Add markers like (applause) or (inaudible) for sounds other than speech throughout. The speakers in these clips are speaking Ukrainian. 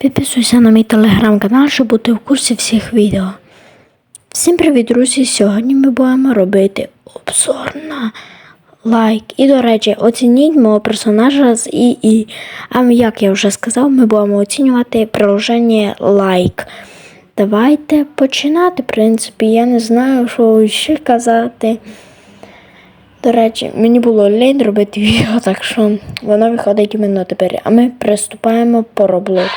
Підписуйся на мій телеграм-канал, щоб бути в курсі всіх відео. Всім привіт, друзі! Сьогодні ми будемо робити обзор на лайк. І, до речі, оцініть мого персонажа з ІІ. А як я вже сказав, ми будемо оцінювати приложення лайк. Давайте починати. В принципі, я не знаю, що ще казати. До речі, мені було лень робити (laughs) відео, так що воно виходить іменно тепер. А ми приступаємо по Roblox.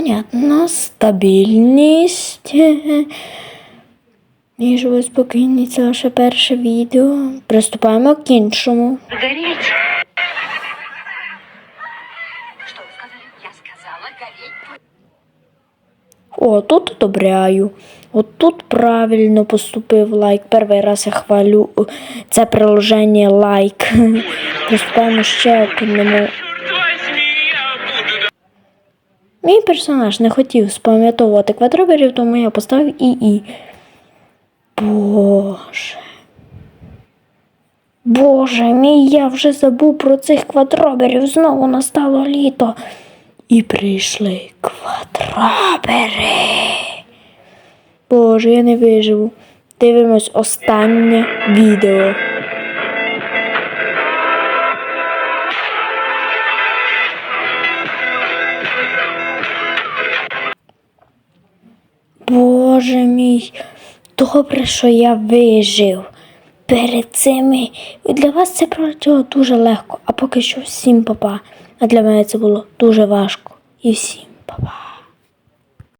Понятно, стабільність. І живу спокійні, це ваше перше відео. Приступаємо к іншому. Гореть. О, тут одобряю. От тут правильно поступив лайк. Перший раз я хвалю це приложення лайк. Приступаємо ще к одному. Мій персонаж не хотів спам'ятовувати квадроберів, тому я поставив ІІ. Боже. Боже мій, я вже забув про цих квадроберів. Знову настало літо. І прийшли квадробери. Боже, я не виживу. Дивимось останнє відео. Боже мій, добре, що я вижив. Перед цими для вас це пролетіло дуже легко, а поки що всім папа. А для мене це було дуже важко. І всім папа.